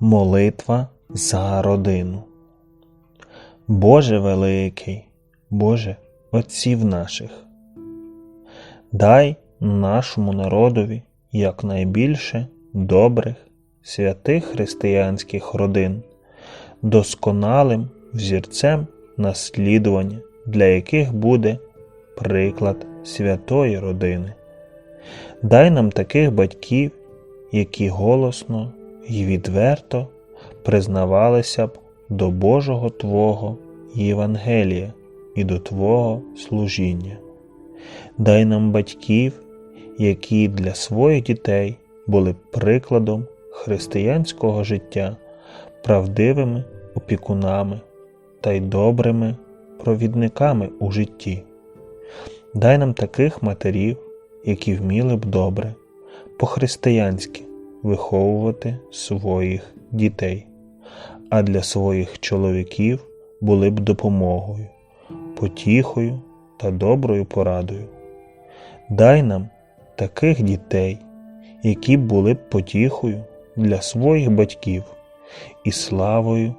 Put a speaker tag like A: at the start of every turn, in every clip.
A: Молитва за родину. Боже великий, Боже Отців наших, дай нашому народові якнайбільше добрих, святих християнських родин, досконалим взірцем наслідування, для яких буде приклад святої родини. Дай нам таких батьків, які голосно і відверто признавалися б до Божого Твого Євангелія і до Твого служіння. Дай нам батьків, які для своїх дітей були прикладом християнського життя, правдивими опікунами та й добрими провідниками у житті. Дай нам таких матерів, які вміли б добре, по-християнськи виховувати своїх дітей, а для своїх чоловіків були б допомогою, потіхою та доброю порадою. Дай нам таких дітей, які були б потіхою для своїх батьків і славою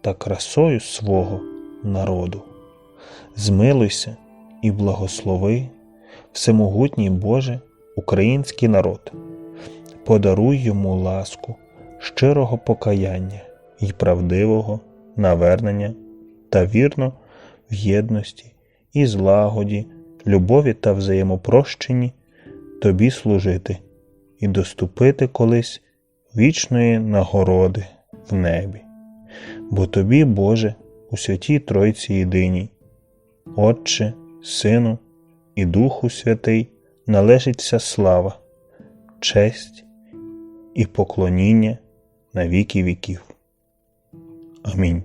A: та красою свого народу. Змилуйся і благослови всемогутній Боже український народ, подаруй йому ласку щирого покаяння і правдивого навернення та вірно в єдності і злагоді, любові та взаємопрощенні тобі служити і доступити колись вічної нагороди в небі. Бо тобі, Боже, у святій Тройці єдиній, Отче, Сину і Духу Святий належить вся слава, честь і поклоніння на віки віків. Амінь.